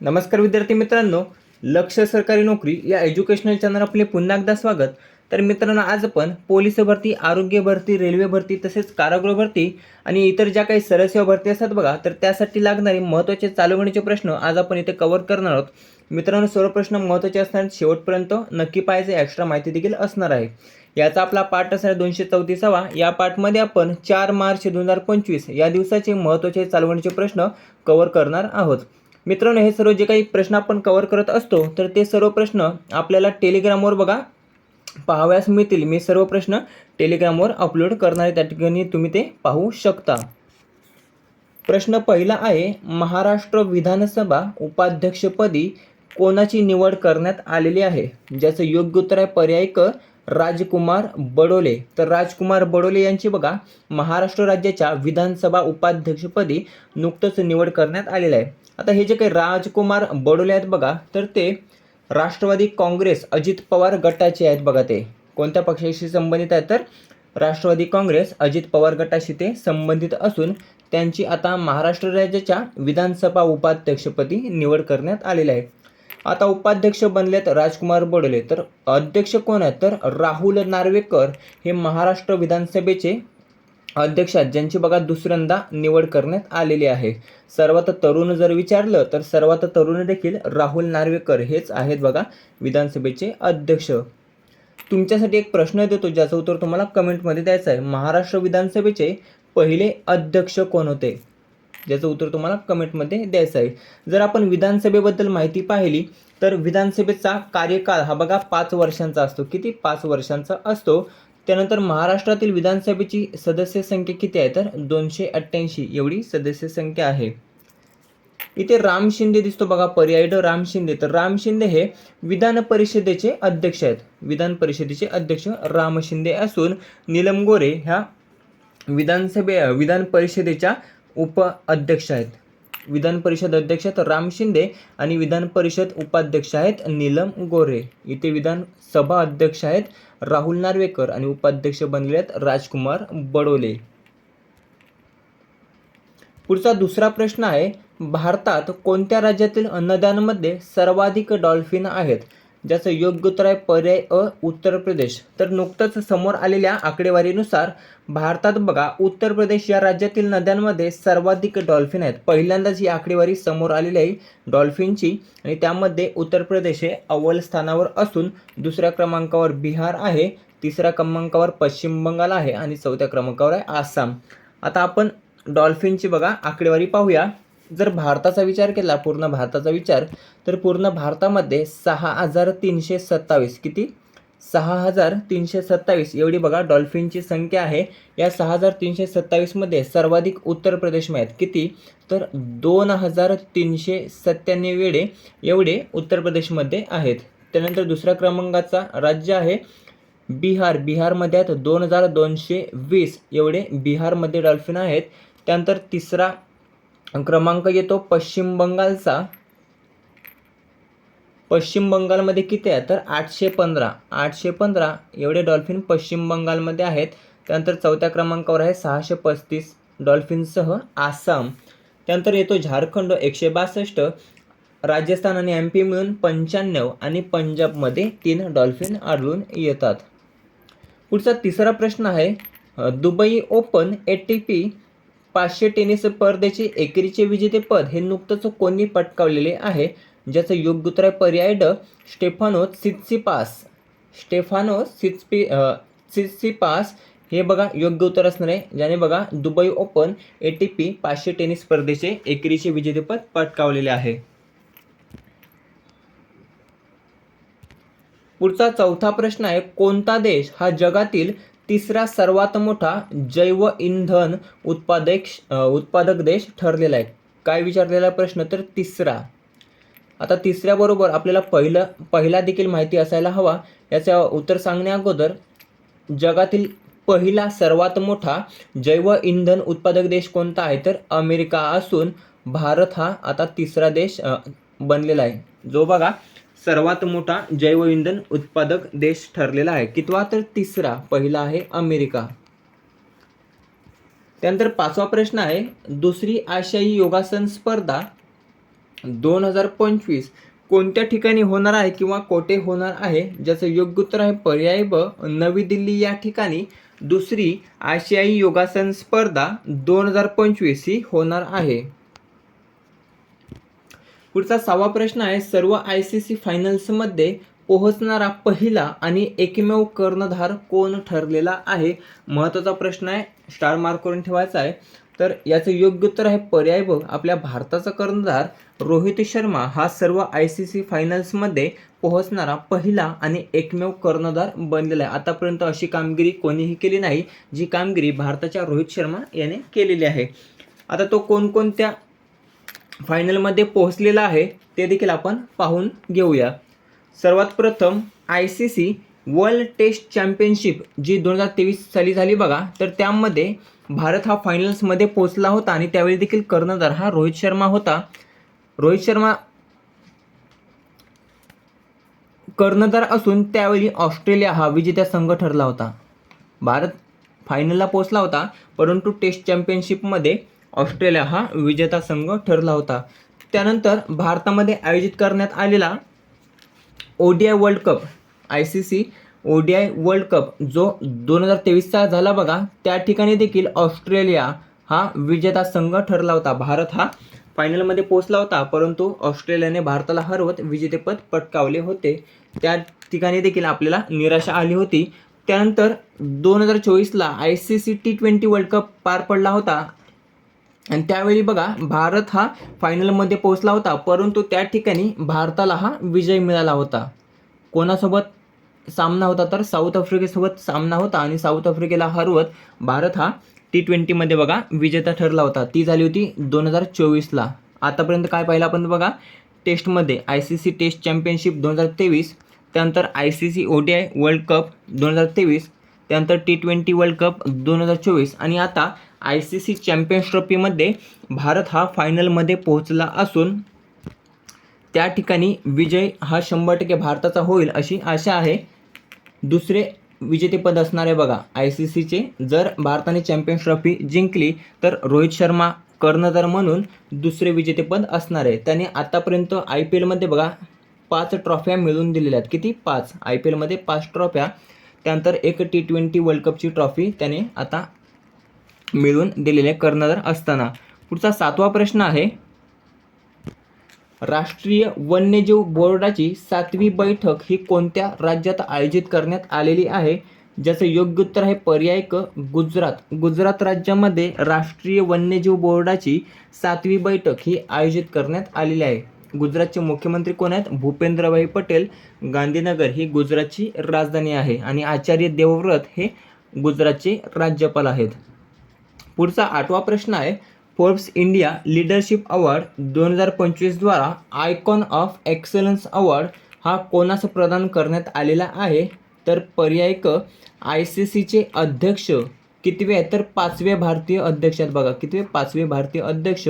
नमस्कार विद्यार्थी मित्रांनो लक्ष सरकारी नोकरी या एज्युकेशनल चॅनल आपले पुन्हा एकदा स्वागत. तर मित्रांनो आज आपण पोलीस भरती आरोग्य भरती रेल्वे भरती तसेच कारागृह भरती आणि इतर ज्या काही सरसेवा भरती असतात बघा तर त्यासाठी लागणारे महत्त्वाचे चालवणीचे प्रश्न आज आपण इथे कव्हर करणार आहोत. मित्रांनो सर्व प्रश्न महत्त्वाचे असणार शेवटपर्यंत नक्की पाहायचे एक्स्ट्रा माहिती देखील असणार आहे. याचा आपला पाठ असणार आहे दोनशे चौतीसावा. या पाठमध्ये आपण चार मार्च दोन हजार पंचवीस या दिवसाचे महत्त्वाचे चालवणीचे प्रश्न कव्हर करणार आहोत. मित्रांनो हे सर्व जे काही प्रश्न आपण कव्हर करत असतो तर ते सर्व प्रश्न आपल्याला टेलिग्रामवर बघा. पाहाव्यास मिळतील. मी सर्व प्रश्न टेलिग्रामवर अपलोड करणार आहे. त्या ठिकाणी तुम्ही ते पाहू शकता. प्रश्न पहिला आहे महाराष्ट्र विधानसभा उपाध्यक्षपदी कोणाची निवड करण्यात आलेली आहे? ज्याचं योग्य उत्तर आहे पर्याय क राजकुमार बडोले. तर राजकुमार बडोले यांची बघा महाराष्ट्र राज्याच्या विधानसभा उपाध्यक्षपदी नुकतंच निवड करण्यात आलेलं आहे. आता हे जे काही राजकुमार बडोले आहेत बघा तर ते राष्ट्रवादी काँग्रेस अजित पवार गटाचे आहेत बघा ते. कोणत्या पक्षाशी संबंधित आहेत? तर राष्ट्रवादी काँग्रेस अजित पवार गटाशी ते संबंधित असून त्यांची आता महाराष्ट्र राज्याच्या विधानसभा उपाध्यक्षपदी निवड करण्यात आलेली आहे. आता उपाध्यक्ष बनलेत राजकुमार बडोले. तर अध्यक्ष कोण आहेत? तर राहुल नार्वेकर हे महाराष्ट्र विधानसभेचे अध्यक्ष ज्यांची बघा दुसऱ्यांदा निवड करण्यात आलेली आहे. सर्वात तरुण जर विचारलं तर सर्वात तरुण देखील राहुल नार्वेकर हेच आहेत बघा विधानसभेचे अध्यक्ष. तुमच्यासाठी एक प्रश्न देतो ज्याचं उत्तर तुम्हाला कमेंटमध्ये द्यायचं आहे. महाराष्ट्र विधानसभेचे पहिले अध्यक्ष कोण होते? ज्याचं उत्तर तुम्हाला कमेंटमध्ये द्यायचं आहे. जर आपण विधानसभेबद्दल माहिती पाहिली तर विधानसभेचा कार्यकाळ हा बघा पाच वर्षांचा असतो. किती? पाच वर्षांचा असतो. त्यानंतर महाराष्ट्रातील विधानसभेची सदस्य संख्या किती आहे? तर दोनशे अठ्ठ्याऐंशी एवढी सदस्य संख्या आहे. इथे राम शिंदे दिसतो बघा पर्याय ड राम शिंदे. तर राम शिंदे हे विधान परिषदेचे अध्यक्ष आहेत. विधान परिषदेचे अध्यक्ष राम शिंदे असून नीलम गोरे ह्या विधानसभे विधान परिषदेच्या उप अध्यक्ष आहेत. विधान परिषद अध्यक्ष आहेत राम शिंदे आणि विधान परिषद उपाध्यक्ष आहेत नीलम गोरे इथे विधानसभा अध्यक्ष आहेत राहुल नार्वेकर आणि उपाध्यक्ष बनले आहेत राजकुमार बडोले. पुढचा दुसरा प्रश्न आहे भारतात कोणत्या राज्यातील अन्नदानमध्ये सर्वाधिक डॉल्फिन आहेत? ज्याचं योग्य उत्तर आहे पर्याय अ उत्तर प्रदेश. तर नुकतंच समोर आलेल्या आकडेवारीनुसार भारतात बघा उत्तर प्रदेश या राज्यातील नद्यांमध्ये सर्वाधिक डॉल्फिन आहेत. पहिल्यांदाच ही आकडेवारी समोर आलेली आहे डॉल्फिनची. आणि त्यामध्ये उत्तर प्रदेश हे अव्वल स्थानावर असून दुसऱ्या क्रमांकावर बिहार आहे तिसऱ्या क्रमांकावर पश्चिम बंगाल आहे आणि चौथ्या क्रमांकावर आहे आसाम. आता आपण डॉल्फिनची बघा आकडेवारी पाहूया. जर भारताचा विचार केला पूर्ण भारताचा विचार तर पूर्ण भारतामध्ये सहा हजार तीनशे सत्तावीस. किती? सहा हजार तीनशे सत्तावीस. एवढी बघा डॉल्फिनची संख्या आहे. या सहा हजार तीनशे सत्तावीसमध्ये सर्वाधिक उत्तर प्रदेशमध्ये आहेत. किती? तर दोन हजार तीनशे सत्त्याण्णव वेळे एवढे उत्तर प्रदेशमध्ये आहेत. त्यानंतर दुसऱ्या क्रमांकाचा राज्य आहे बिहार. बिहारमध्ये आहेत दोन हजार दोनशे वीस एवढे बिहारमध्ये डॉल्फिन आहेत. त्यानंतर तिसरा क्रमांक येतो पश्चिम बंगालचा. पश्चिम बंगालमध्ये किती आहे? तर आठशे पंधरा. आठशे पंधरा एवढे डॉल्फिन पश्चिम बंगालमध्ये आहेत. त्यानंतर चौथ्या क्रमांकावर आहे सहाशे पस्तीस डॉल्फिनसह आसाम. त्यानंतर येतो झारखंड एकशे बासष्ट राजस्थान आणि एम पी मिळून पंच्याण्णव आणि पंजाबमध्ये तीन डॉल्फिन आढळून येतात. पुढचा तिसरा प्रश्न आहे Dubai open A T P पाचशे टेनिस स्पर्धेचे एकेरीचे विजेतेपद हे नुकतंच कोणी पटकावलेले आहे ज्याचं योग्य उत्तर आहे पर्याय ड. Stefanos Tsitsipas. स्टेफानो सित्सपी अ, सित्सिपास हे बघा योग्य उत्तर असणार आहे ज्याने बघा Dubai open A T P पाचशे टेनिस स्पर्धेचे एकेरीचे विजेतेपद पटकावलेले आहे. पुढचा चौथा प्रश्न आहे कोणता देश हा जगातील तिसरा सर्वात मोठा जैव इंधन उत्पादक उत्पादक देश ठरलेला आहे. काय विचारलेला प्रश्न? तर तिसरा. आता तिसऱ्याबरोबर आपल्याला पहिलं पहिला देखील माहिती असायला हवा. याचं उत्तर सांगण्या अगोदर जगातील पहिला सर्वात मोठा जैव इंधन उत्पादक देश कोणता आहे? तर अमेरिका असून भारत हा आता तिसरा देश बनलेला आहे. जो बघा सर्वात मोठा जैवइंधन उत्पादक देश ठरलेला आहे. कितवा तर तिसरा पहिला आहे अमेरिका. त्यानंतर पाचवा प्रश्न आहे दुसरी आशियाई योगासन स्पर्धा दोन हजार पंचवीस कोणत्या ठिकाणी होणार आहे किंवा कोठे होणार आहे? ज्याचं योग्य उत्तर आहे पर्याय ब नवी दिल्ली या ठिकाणी दुसरी आशियाई योगासन स्पर्धा दोन हजार पंचवीस ही होणार आहे. पुढचा सहावा प्रश्न आहे सर्व आय सी सी फायनल्समध्ये पोहोचणारा पहिला आणि एकमेव कर्णधार कोण ठरलेला आहे? महत्त्वाचा प्रश्न आहे स्टार मार्क करून ठेवायचा आहे. तर याचं योग्य उत्तर आहे पर्याय बघ. आपल्या भारताचा कर्णधार रोहित शर्मा हा सर्व आय सी सी फायनल्समध्ये पोहोचणारा पहिला आणि एकमेव कर्णधार बनलेला आहे. आतापर्यंत अशी कामगिरी कोणीही केली नाही जी कामगिरी भारताच्या रोहित शर्मा याने केलेली आहे. आता तो कोणकोणत्या फायनलमध्ये पोहोचलेला आहे ते देखील आपण पाहून घेऊया. सर्वात प्रथम I C C world test championship जी दोन हजार तेवीस साली झाली बघा तर त्यामध्ये भारत हा फायनल्समध्ये पोहोचला होता आणि त्यावेळी देखील कर्णधार हा रोहित शर्मा होता. रोहित शर्मा कर्णधार असून त्यावेळी ऑस्ट्रेलिया हा विजेता संघ ठरला होता. भारत फायनलला पोहोचला होता परंतु टेस्ट चॅम्पियनशिपमध्ये ऑस्ट्रेलिया हा विजेता संघ ठरला होता. त्यानंतर भारतामध्ये आयोजित करण्यात आलेला O D I world cup I C C O D I world cup जो दोन हजार तेवीसचा झाला बघा त्या ठिकाणी देखील ऑस्ट्रेलिया हा विजेता संघ ठरला होता. भारत हा फायनलमध्ये पोहोचला होता परंतु ऑस्ट्रेलियाने भारताला हरवत विजेतेपद पटकावले होते. त्या ठिकाणी देखील आपल्याला निराशा आली होती. त्यानंतर दोन हजार चोवीसला I C C T twenty world cup पार पडला होता. आणि त्यावेळी बघा भारत हा फायनलमध्ये पोहोचला होता परंतु त्या ठिकाणी भारताला हा विजय मिळाला होता. कोणासोबत सामना होता तर साऊथ आफ्रिकेसोबत सामना होता आणि साऊथ आफ्रिकेला हरवत भारत हा टी ट्वेंटीमध्ये बघा विजेता ठरला होता. ती झाली होती दोन हजार चोवीसला. आतापर्यंत काय पाहिलं आपण बघा टेस्टमध्ये I C C test championship दोन हजार तेवीस त्यानंतर I C C O D I world cup दोन हजार तेवीस त्यानंतर टी ट्वेंटी वर्ल्ड कप दोन हजार चोवीस आणि आता आय सी सी चॅम्पियन्स ट्रॉफीमध्ये भारत हा फायनलमध्ये पोहोचला असून त्या ठिकाणी विजय हा शंभर टक्के भारताचा होईल अशी आशा आहे. दुसरे विजेतेपद असणार आहे बघा आय सी सीचे जर भारताने चॅम्पियन्स ट्रॉफी जिंकली तर रोहित शर्मा कर्णधार म्हणून दुसरे विजेतेपद असणार आहे. त्याने आतापर्यंत आय पी एलमध्ये बघा पाच ट्रॉफ्या मिळवून दिलेल्या आहेत. किती? पाच. आय पी एलमध्ये पाच ट्रॉफ्या. त्यानंतर एक टी ट्वेंटी वर्ल्ड कपची ट्रॉफी त्याने आता मिळून दिलेले कर्णधार असताना. पुढचा सातवा प्रश्न आहे. राष्ट्रीय वन्यजीव बोर्डाची सातवी बैठक ही कोणत्या राज्यात आयोजित करण्यात आलेली आहे? ज्याचं योग्य उत्तर आहे पर्याय क गुजरात. गुजरात राज्यामध्ये राष्ट्रीय वन्यजीव बोर्डाची सातवी बैठक ही आयोजित करण्यात आलेली आहे. गुजरातचे मुख्यमंत्री कोण आहेत? भूपेंद्रभाई पटेल. गांधीनगर ही गुजरातची राजधानी आहे आणि आचार्य देवव्रत हे गुजरातचे राज्यपाल आहेत. पुढचा आठवा प्रश्न आहे. फोर्ब्स इंडिया लीडरशिप अवॉर्ड दोन हजार पंचवीसद्वारा आयकॉन ऑफ एक्सलन्स अवॉर्ड हा कोणास प्रदान करण्यात आलेला आहे? तर पर्याय क आय सी सीचे अध्यक्ष कितवे आहेत? तर पाचवे भारतीय अध्यक्ष आहेत बघा. कितवे? पाचवे भारतीय अध्यक्ष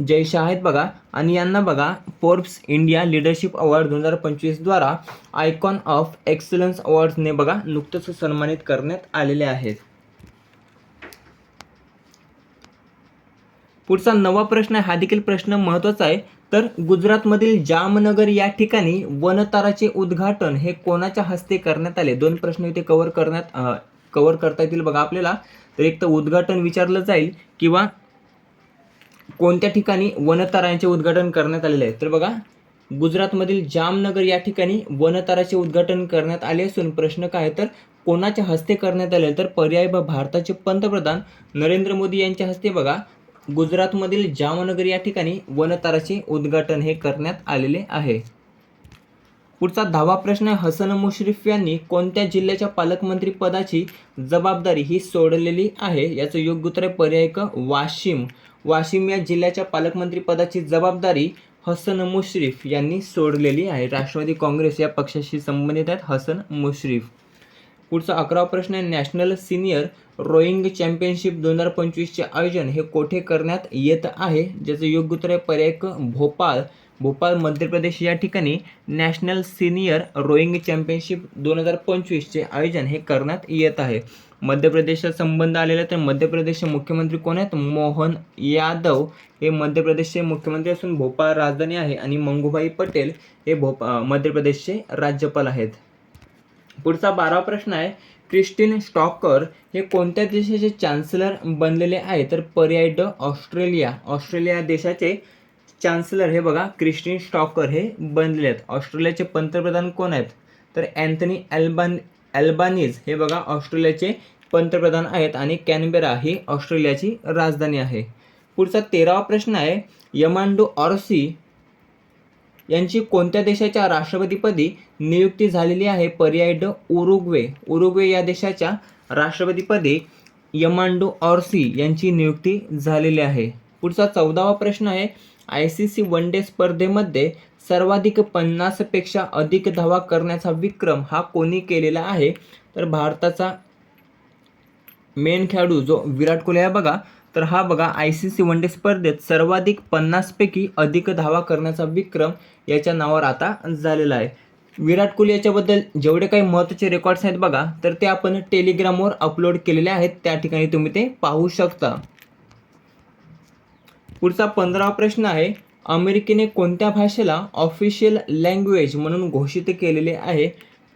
जयशा आहेत बघा. आणि यांना बघा फोर्ब्स इंडिया लीडरशिप अवॉर्ड दोन हजार पंचवीसद्वारा आयकॉन ऑफ एक्सलन्स अवॉर्ड्सने बघा नुकतंच सन्मानित करण्यात आलेले आहेत. पुढचा नवा प्रश्न आहे हा देखील प्रश्न महत्त्वाचा आहे. तर गुजरातमधील जामनगर या ठिकाणी वनताराचे उद्घाटन हे कोणाच्या हस्ते करण्यात आले? दोन प्रश्न इथे कव्हर करण्यात कव्हर करता येतील बघा आपल्याला. तर एक तर उद्घाटन विचारलं जाईल किंवा कोणत्या ठिकाणी वनतारांचे उद्घाटन करण्यात आलेले आहे? तर बघा गुजरातमधील जामनगर या ठिकाणी वनताराचे उद्घाटन करण्यात आले असून प्रश्न काय तर कोणाच्या हस्ते करण्यात आले तर पर्याय ब भारताचे पंतप्रधान नरेंद्र मोदी यांच्या हस्ते बघा गुजरातमधील जामनगर या ठिकाणी वनताराचे उद्घाटन हे करण्यात आलेले आहे. पुढचा दहावा प्रश्न आहे हसन मुश्रीफ यांनी कोणत्या जिल्ह्याच्या पालकमंत्री पदाची जबाबदारी ही सोडलेली आहे? याचं योग्य उत्तर आहे पर्याय क वाशिम. वाशिम या जिल्ह्याच्या पालकमंत्री पदाची जबाबदारी हसन मुश्रीफ यांनी सोडलेली आहे. राष्ट्रवादी काँग्रेस या पक्षाशी संबंधित आहेत हसन मुश्रीफ. पुढचा अकरावा प्रश्न आहे नॅशनल सिनियर रोईंग चॅम्पियनशिप दोन हजार पंचवीसचे आयोजन हे कोठे करण्यात येत आहे? ज्याचं योग्य उत्तर आहे पर्याय भोपाळ. भोपाळ मध्य प्रदेश या ठिकाणी नॅशनल सिनियर रोईंग चॅम्पियनशिप दोन हजार पंचवीसचे आयोजन हे करण्यात येत आहे. मध्य प्रदेशचा संबंध आलेला तर मध्य प्रदेशचे मुख्यमंत्री कोण आहेत? मोहन यादव. हे मध्य प्रदेशचे मुख्यमंत्री असून भोपाळ राजधानी आहे आणि मंगूभाई पटेल हे भोपा मध्य प्रदेशचे राज्यपाल आहेत. पुढचा बारावा प्रश्न आहे क्रिस्टिन स्टॉकर हे कोणत्या देशाचे चान्सलर बनलेले आहे? तर पर्याय ड ऑस्ट्रेलिया. ऑस्ट्रेलिया देशाचे चान्सलर हे बघा क्रिस्टिन स्टॉकर हे बनलेले आहेत. ऑस्ट्रेलियाचे पंतप्रधान कोण आहेत? तर अँथनी अल्बान अल्बानीज हे बघा ऑस्ट्रेलियाचे पंतप्रधान आहेत आणि कॅनबेरा ही ऑस्ट्रेलियाची राजधानी आहे. पुढचा तेरावा प्रश्न आहे यमांडू ऑर्सी यांची कोणत्या देशाच्या राष्ट्रपतीपदी नियुक्ती झालेली आहे? पर्याय ड उरुग्वे. उरुग्वे या देशाच्या राष्ट्रपतीपदी यमांडो ऑर्सी यांची नियुक्ती झालेली आहे. पुढचा चौदावा प्रश्न आहे. I C C one day स्पर्धेमध्ये सर्वाधिक पन्नासपेक्षा अधिक धावा करण्याचा विक्रम हा कोणी केलेला आहे? तर भारताचा मेन खेळाडू जो विराट कोहली आहे बघा तर हा बघा I C C one day स्पर्धेत सर्वाधिक पन्नासपैकी अधिक धावा करण्याचा विक्रम याच्या नावावर आता झालेला आहे. विराट कोहली याच्याबद्दल जेवढे काही महत्त्वाचे रेकॉर्ड्स आहेत बघा तर ते आपण टेलिग्रामवर अपलोड केलेले आहेत. त्या ठिकाणी तुम्ही ते पाहू शकता. पुढचा पंधरावा प्रश्न आहे अमेरिकेने कोणत्या भाषेला ऑफिशियल लँग्वेज म्हणून घोषित केलेले आहे?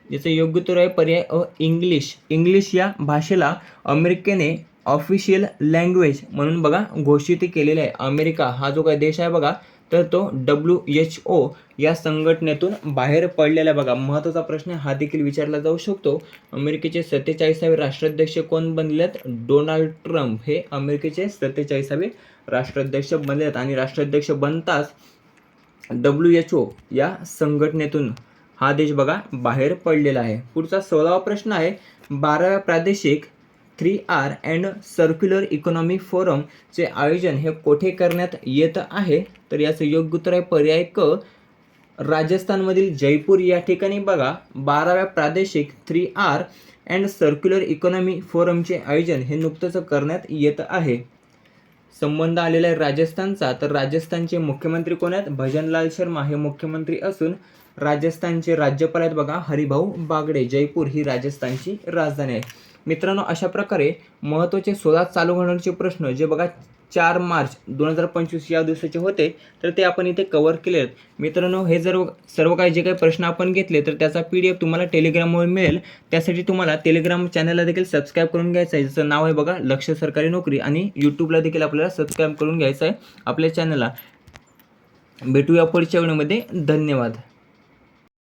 याचं योग्य तर आहे पर्याय अ इंग्लिश. इंग्लिश या भाषेला अमेरिकेने ऑफिशियल लँग्वेज म्हणून बघा घोषित केलेलं आहे. अमेरिका हा जो काही देश आहे बघा तर तो डब्ल्यू एच ओ या संघटनेतून बाहेर पडलेला आहे बघा. महत्त्वाचा प्रश्न हा देखील विचारला जाऊ शकतो. अमेरिकेचे सत्तेचाळीसावे राष्ट्राध्यक्ष कोण बनले आहेत डोनाल्ड ट्रम्प हे अमेरिकेचे सत्तेचाळीसावे राष्ट्राध्यक्ष बनले आहेत आणि राष्ट्राध्यक्ष बनताच डब्ल्यू एच ओ या संघटनेतून हा देश बघा बाहेर पडलेला आहे. पुढचा सोळावा प्रश्न आहे बाराव्या प्रादेशिक three R and circular economic फोरमचे आयोजन हे कोठे करण्यात येत आहे? तर याचं योग्य उत्तर आहे पर्याय क राजस्थानमधील जयपूर. या ठिकाणी बघा बाराव्या प्रादेशिक three R and circular economy फोरमचे आयोजन हे नुकतंच करण्यात येत आहे. संबंध आलेला आहे राजस्थानचा. तर राजस्थानचे मुख्यमंत्री कोण आहेत? भजनलाल शर्मा हे मुख्यमंत्री असून राजस्थानचे राज्यपाल आहेत बघा हरिभाऊ बागडे. जयपूर ही राजस्थानची राजधानी आहे. मित्रांनो अशा प्रकारे महत्त्वाचे सोळा चालू घडामोडीचे प्रश्न जे बघा चार मार्च दोन हजार पंचवीस या दिवसाचे होते तर ते आपण इथे कवर केले आहेत. मित्रांनो हे जर सर्व काही जे काही प्रश्न आपण घेतले तर त्याचा पी डी एफ तुम्हाला टेलिग्रामवर मिळेल. त्यासाठी तुम्हाला टेलिग्राम चॅनलला देखील सबस्क्राईब करून घ्यायचं आहे. ज्याचं नाव आहे बघा लक्ष सरकारी नोकरी आणि यूट्यूबला देखील आपल्याला सबस्क्राईब करून घ्यायचं आहे आपल्या चॅनलला भेटूया पुढच्या वेळेमध्ये धन्यवाद.